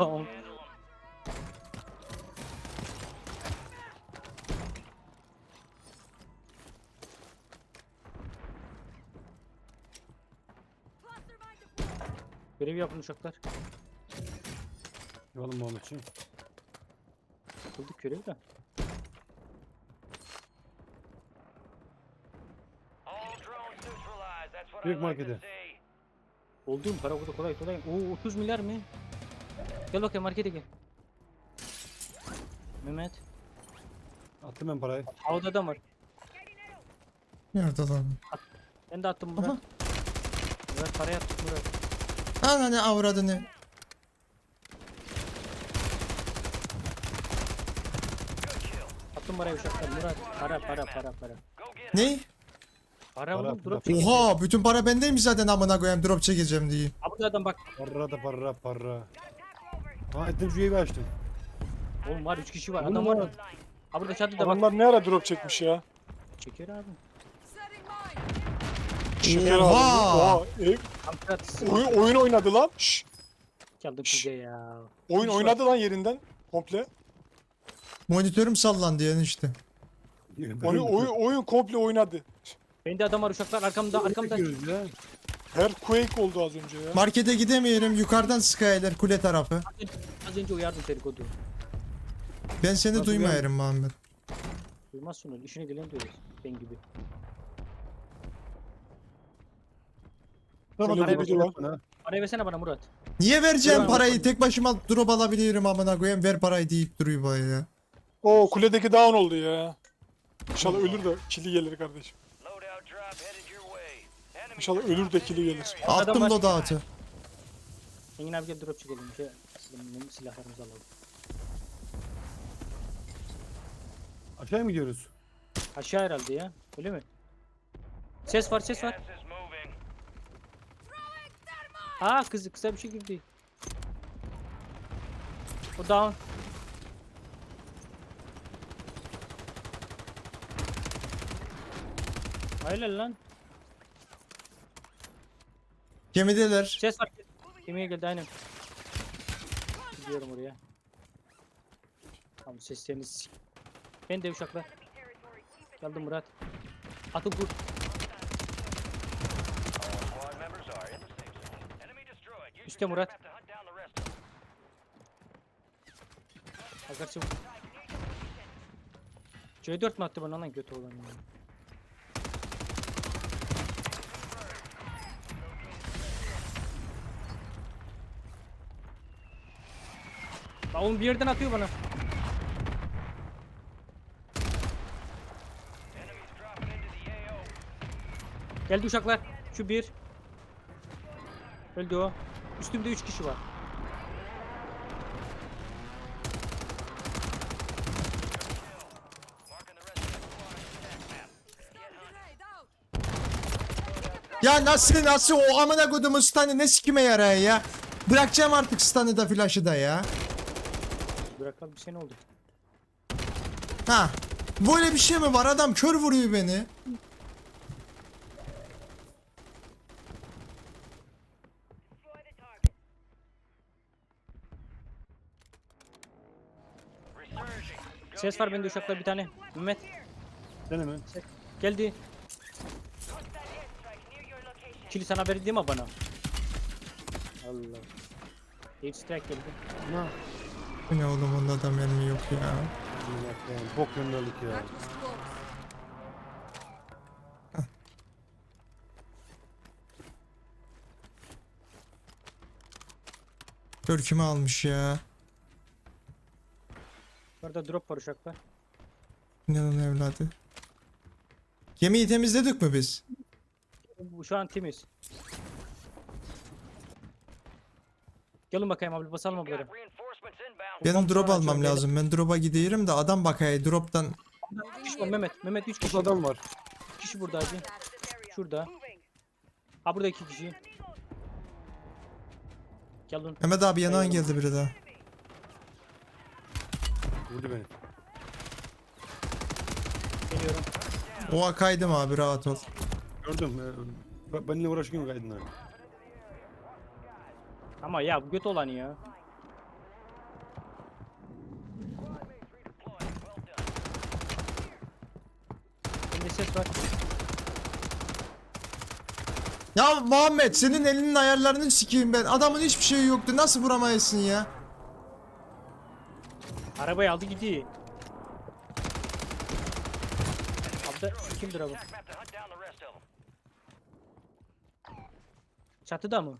down. Görev yapın uşaklar. Yapalım Muhammedciğim. Bulduk görevi de. Büyük markete. Olduğum para burada kolay kolay. Oo 30 milyar mı? Gel bakayım markete gel. Mehmet. Attım ben parayı. Havada adam var. Nerede lan? Ben de attım Murat. Aha. Murat parayı attım Murat. Ana ne avradını. Attım parayı uşaklar Murat. Para para para para. Ne? Para Para, oğlum para. drop çekeceğim. Oha bütün para bendeymiş zaten amına koyayım drop çekeceğim diye. Ha burada adam bak. Para da para para. Ha ettim şu evi açtım. Oğlum var 3 kişi var. Oğlum Adam var. var. Ha burada çatıda bak. Adamlar ne ara drop çekmiş ya? Çeker abi. Şeker Oha! aldı. Oha. E, Tam çatısı. oyun, oyun oynadı lan. Şşş. Çaldık Şşş. bize ya. Oyun Şşş. oynadı lan yerinden. Komple. Monitörüm sallandı yani işte. Oyun, oyun, oyun komple oynadı. Bende adam var uşaklar arkamda arkamda. Ya. Her quake oldu az önce ya. Markete gidemiyorum yukarıdan Skyler kule tarafı. Az önce uyardım seni kodu. Ben seni Nasıl duymuyorum Muhammed. Duymazsın öyle. İşine gelen diyoruz. Ben gibi. Şöyle Parayı bir. Parayı versene bana Murat. Niye vereceğim Eyvallah. parayı? Tek başıma drop alabiliyorum amına koyayım. Ver parayı deyip duruyor bana ya. Oo kuledeki down oldu ya. İnşallah ölür de kili gelir kardeşim. İnşallah ölür de kili gelir. Adam Attım var. loadout'u. Engin abi gel drop çekelim. Şey, silahlarımızı alalım. Aşağıya mı gidiyoruz? Aşağı herhalde ya. Öyle mi? Ses var ses var. Aa kızı kısa bir şey girdi. O down. Hayır lan. Gemideler. Ses var. Kemiğe geldi aynen. Gidiyorum oraya. Tamam sesleriniz. s- Ben de uşaklar. Geldim Murat. Atı kur. Üste Murat. Bakar çabuk. C4 mi attı bana lan götü olan ya? Lan oğlum bir yerden atıyor bana. Geldi uşaklar. Şu bir. Öldü o. Üstümde üç kişi var. Ya nasıl nasıl o amına kodumun stun'ı ne sikime yarar ya? Bırakacağım artık stun'ı da flash'ı da ya. Bırakalı bir sene oldu. Ha. Böyle bir şey mi var? Adam kör vuruyor beni. Ses var bende uşaklar bir tane. Mehmet Dene mi? geldi. Kili sana verdi değil mi bana? Allah. Air strike geldi. Ha. Bu ne oğlum onda da mermi yok ya. Bok gönderdik ya. Körkümü almış ya. Burada drop var uşaklar. Ne lan evladı. Gemiyi temizledik mi biz? Şu an temiz. Gelin bakayım abi basalım abları. Benim drop almam lazım. Ben drop'a gidiyorum da adam bakaya drop'tan 3 kişi var Mehmet. Mehmet 3 kişi. Adam var. 3 kişi burada hacı. Şurada. Ha burada 2 kişi. Gel lan. Mehmet abi yanağın geldi biri daha. Vurdu beni. Geliyorum. Oha kaydım abi rahat ol. Gördüm. Ben- benimle uğraşıyorum kaydınlar. Ama ya bu göt olan ya. ses var. Ya Muhammed senin elinin ayarlarını sikeyim ben. Adamın hiçbir şeyi yoktu. Nasıl vuramayasın ya? Arabayı aldı gidiyor. Aldı. Kimdir abi? Çatıda mı?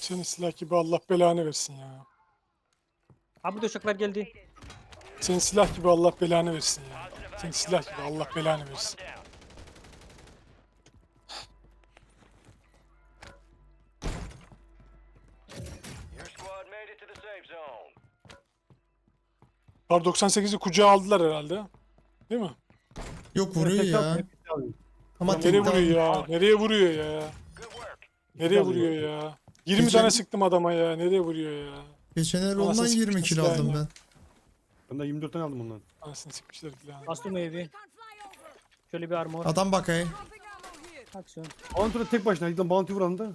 Senin silah gibi Allah belanı versin ya. Abi burada uçaklar geldi. Senin silah gibi Allah belanı versin ya. Senin silah gibi Allah belanı versin. Par 98'i kucağa aldılar herhalde. Değil mi? Yok vuruyor ya. Ama Nereye vuruyor ya? Nereye vuruyor ya? Nereye vuruyor ya? 20 Geçen- tane sıktım adama ya. Nereye vuruyor ya? Geçen el Anasını ondan 20 sikmişler kilo aldım ya. ben. Ben de 24 tane aldım bundan. Anasını sikmişler filan. Bastım evi. Şöyle bir armor. Adam bakayım. Aksiyon. Bounty'de tek başına. Giden Bounty vuran da.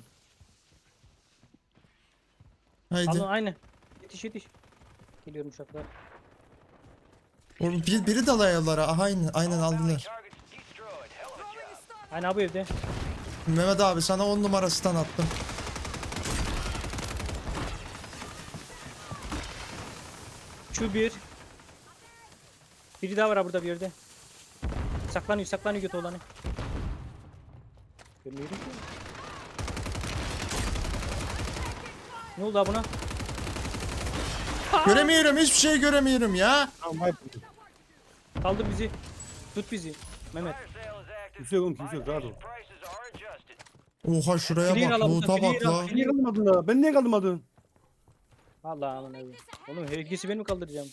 Haydi. Alın aynı. Yetiş yetiş. Geliyorum uçaklar. Oğlum bir, biri dalay yollara. Aha aynen, aynen aldılar. Stun. Aynı abi evde. Mehmet abi sana 10 numarasından attım. Şu bir. Biri daha var ha burada bir yerde. Saklanıyor saklanıyor götü olanı. Görmüyorum ki. Ne oldu ha buna? Göremiyorum hiçbir şey göremiyorum ya. Tamam bizi. Tut bizi. Mehmet. Kimse yok kimse yok. Rahat ol. Oha şuraya Clear bak. alalım, Loot'a clear bak al, la. Ben niye kaldırmadın? Ben niye kaldırmadın? Allah aman abi. Oğlum herkesi ben mi kaldıracağım?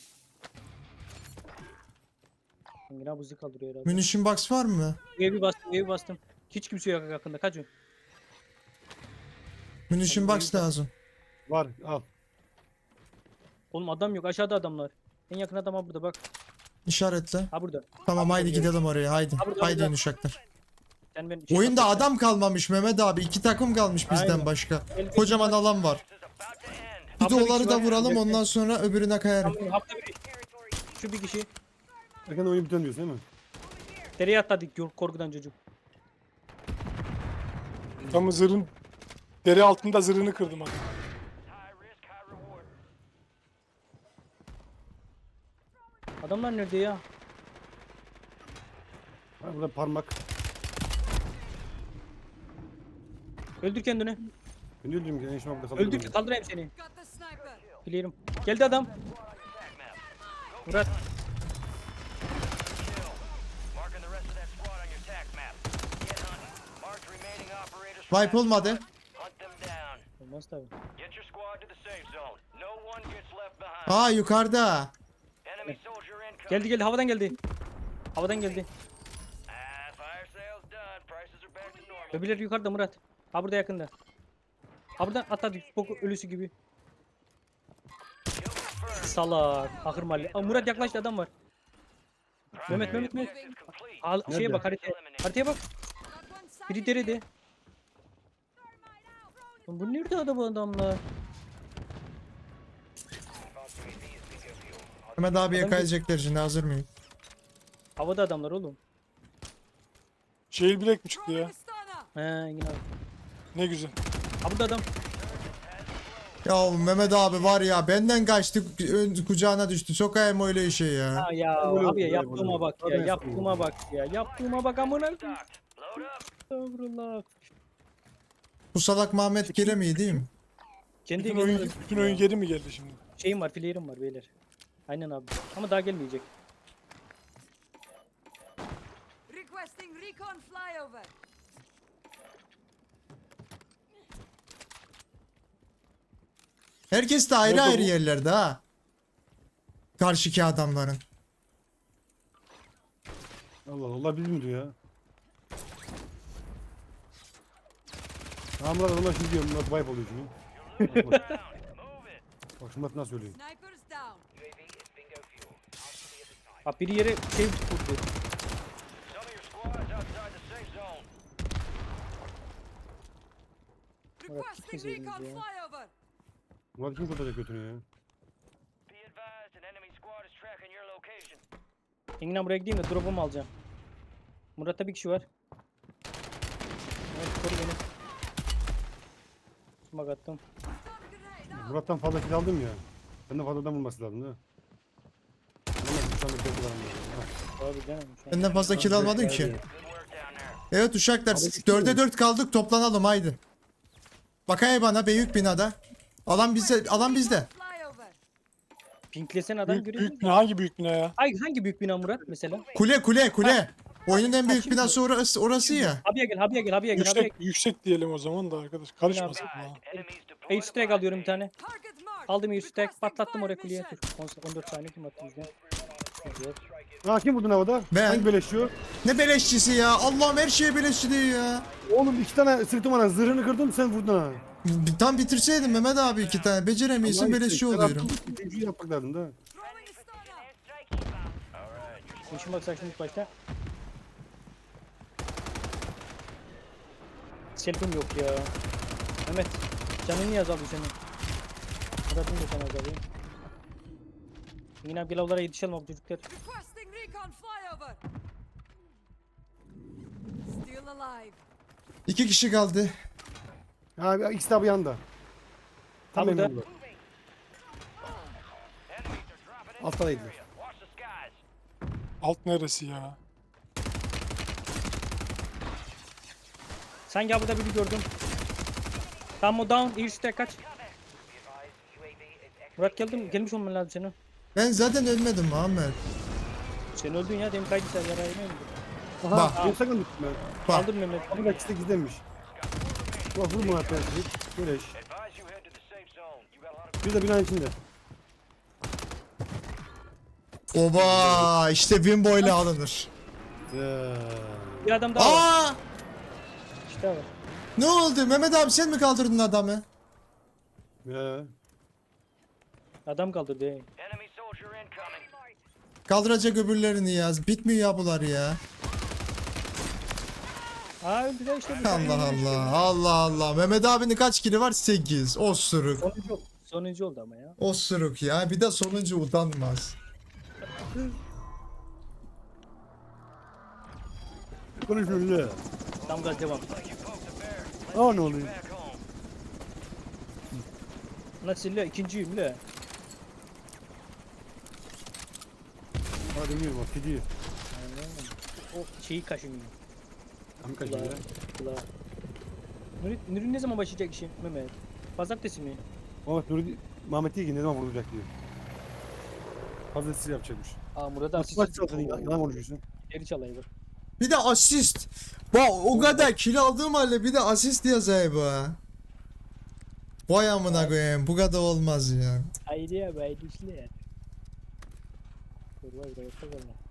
Yine buzu kaldırıyor herhalde. Munition box var mı? Evi bastım, evi bastım. Hiç kimse yok yakında. Kaçın. Munition box lazım. Var al. Oğlum adam yok. Aşağıda adamlar. En yakın adam ha burada bak. İşaretle. Ha burada. Tamam haydi gidelim oraya haydi. Ha, burada, Haydi burada. uşaklar. Sen ben şey Oyunda adam kalmamış Mehmet abi. İki takım kalmış bizden Aynen. başka. Kocaman alan var. To end. Bir kişi da var. vuralım Bekle. ondan sonra öbürüne kayarım. Tamam, hafta. Şu bir kişi. Erken oyun biten diyorsun değil mi? Dereye atladık yor- korkudan çocuk. Tam zırhın deri altında zırhını kırdım reward. Adamlar nerede ya? Ha, burada parmak. Öldür kendini. Ben diyorum ki en burada. Öldür kaldırayım seni. Got. Biliyorum. Geldi adam. Murat. Wipe olmadı. Olmaz tabi. Aa yukarıda. Geldi geldi havadan geldi. Havadan geldi. Öbürleri yukarıda Murat. Ha burada yakında. Ha buradan atladı. Ölüsü gibi. Salak. Ahır mahalle. Aa, Murat yaklaştı adam var. Mehmet Mehmet Mehmet. Al, şeye bak haritaya. Haritaya bak. Biri derede. Lan Bu nerede adam bu adamlar? Mehmet abiye Adam- kayacaklar şimdi hazır mıyım? Havada adamlar oğlum. Şehir bilek mi çıktı ya? He yine abi. Ne güzel. Ha burada adam. Ya Mehmet abi var ya benden kaçtı ön kucağına düştü. Sokayım öyle işe ya. Ha ya abi ya yaptığıma bak ya. Tabii Yaptığıma bak ya. Yaptığıma bak amına koyayım. Estağfurullah. Bu salak Mehmet değil mi? Kendi Bütün oyun, bütün oyun geri mi geldi şimdi? şeyim var, filerim var beyler. Aynen abi. Ama daha gelmeyecek. Requesting recon flyover. Herkes de ayrı ayrı bu? yerlerde ha. Karşıki adamların. Allah Allah biz mi diyor ya? Tamam lan Allah şimdi diyorum. Murat wipe oluyor şimdi. Bak, bak. Bak şimdi nasıl söylüyor. Snipers down. Bak biri yere şey vurdu. Some of your squads outside the safe zone. Requesting kimseydiniz recon flyover. Murat kim kurtaracak götünü ya? Engin buraya gideyim de drop'umu alacağım. Murat'ta bir kişi var. Evet koru beni. Smoke attım. Murat'tan fazla kill aldım ya. Benden fazladan vurması lazım değil mi? Abi canım. Benden fazla kill almadın ki. Evet uşaklar 4'e 4 kaldık toplanalım haydi. Bakay bana büyük binada. Alan bizde, alan bizde. Pinklesen adam Büyük, görüyorsun. büyük bina hangi büyük bina ya? Ay hangi büyük bina Murat mesela? Kule kule kule. Oyunun en büyük binası orası, orası ya. Abiye gel, abiye gel, abiye gel, abiye Yüksek yüksek diyelim o zaman da arkadaş. Karışmasın ya. Gel. Ace stack alıyorum bir tane. Aldım ace Requesting patlattım oraya kuleye. mission. Dur. 14 saniye kim attı bizden? Güzel. Ha kim vurdun havada? Ben. Hangi beleşiyor? Ne beleşçisi ya. Allah'ım her şeye beleşçi diyor ya. Oğlum iki tane sırtım var. Zırhını kırdım sen vurdun ha. Tam bitirseydin Mehmet abi iki tane. Beceremiyorsun işte, sen oluyorum. attın, Üçüncüyü yapmak lazım da. Throwing a stun up. Şimdi ilk başta. Selfim yok ya. Mehmet, canın niye azaldı senin? Murat'ın da sana azalıyor. Engin abi gel avlara yetişelim abi çocuklar. İki kişi kaldı. Ha ikisi de bu yanda. Tam Tam da- yanında. Enemies are dropping into Altta the değildi. area. Watch the skies. Alt neresi ya? Sanki burada biri gördüm. Tam o down, air stack kaç. Murat geldim, gelmiş olman lazım senin. Ben zaten ölmedim Muhammed. Sen öldün ya, demin kaydı sen yarayı ne? Aha, Bak. benim sakın düştüm ben. Bak. Aldım Mehmet. Ama ikisi de gizlenmiş. Bak vur Murat ben. Beleş. Advise you head to the safe zone. You got a lot of Bir de binanın içinde. Oba işte Wimbo ile alınır. Bir adam daha var. Aa! İşte var. Ne oldu? Mehmet abi sen mi kaldırdın adamı? ee. Adam kaldırdı. incoming. Kaldıracak öbürlerini yaz. Bitmiyor ya bunlar ya. Aa öldü de işte. bu. Allah Allah. Allah Allah. Mehmet abinin kaç kili var? 8. Osuruk. Sonuncu, sonuncu oldu ama ya. Osuruk ya. Bir de sonuncu utanmaz. Konuşmuyor öyle. Tam gaz devam. Aa ne oluyor? Nasıl la? İkinciyim la. Aa demiyorum bak gidiyor. O şeyi kaşınıyor. Tam ya. Kulağı. Nuri, Nuri ne zaman başlayacak işi Mehmet? Pazartesi mi? Mehmet Nuri Mehmet değil ki ne zaman vurulacak diyor. Fazla silah yapacakmış. Aa Murat'a Nasıl asist. maç çaldın ya? Yalan konuşuyorsun. Geri çalayım. Bir de asist. Bak o kadar kil aldığım halde bir de asist yazayım bu. Vay amına koyayım. Bu kadar olmaz ya. Haydi ya haydi işle ya. Dur bak da valla.